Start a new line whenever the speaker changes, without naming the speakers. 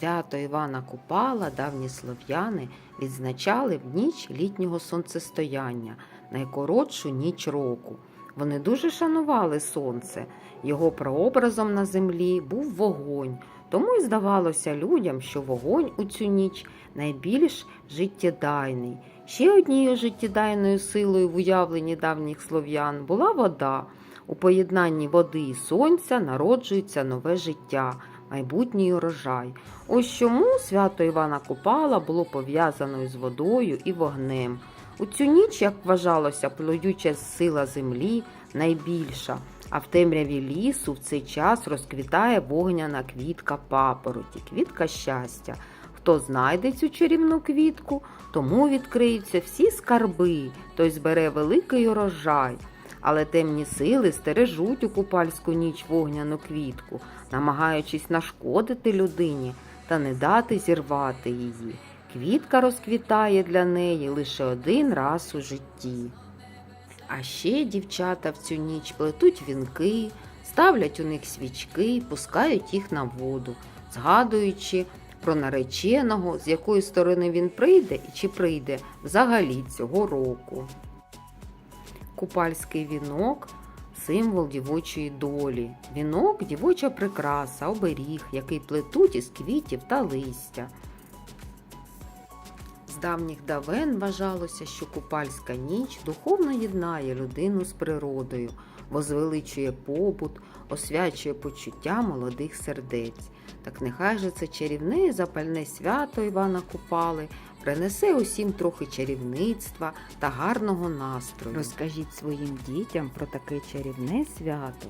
Свято Івана Купала давні слов'яни відзначали в ніч літнього сонцестояння, найкоротшу ніч року. Вони дуже шанували сонце. Його прообразом на землі був вогонь, тому й здавалося людям, що вогонь у цю ніч найбільш життєдайний. Ще однією життєдайною силою в уявленні давніх слов'ян була вода. У поєднанні води і сонця народжується нове життя, майбутній урожай. Ось чому свято Івана Купала було пов'язано із водою і вогнем. У цю ніч, як вважалося, плодюча сила землі найбільша, а в темряві лісу в цей час розквітає вогняна квітка папороті, квітка щастя. Хто знайде цю чарівну квітку, тому відкриються всі скарби, той збере великий урожай. Але темні сили стережуть у купальську ніч вогняну квітку, намагаючись нашкодити людині та не дати зірвати її. Квітка розквітає для неї лише один раз у житті. А ще дівчата в цю ніч плетуть вінки, ставлять у них свічки, пускають їх на воду, згадуючи про нареченого, з якої сторони він прийде і чи прийде взагалі цього року. Купальський вінок символ дівочої долі. Вінок дівоча прикраса, оберіг, який плетуть із квітів та листя. З давніх давен вважалося, що купальська ніч духовно єднає людину з природою, возвеличує побут, освячує почуття молодих сердець. Так нехай же це чарівне запальне свято Івана Купали принесе усім трохи чарівництва та гарного настрою. Розкажіть своїм дітям про таке чарівне свято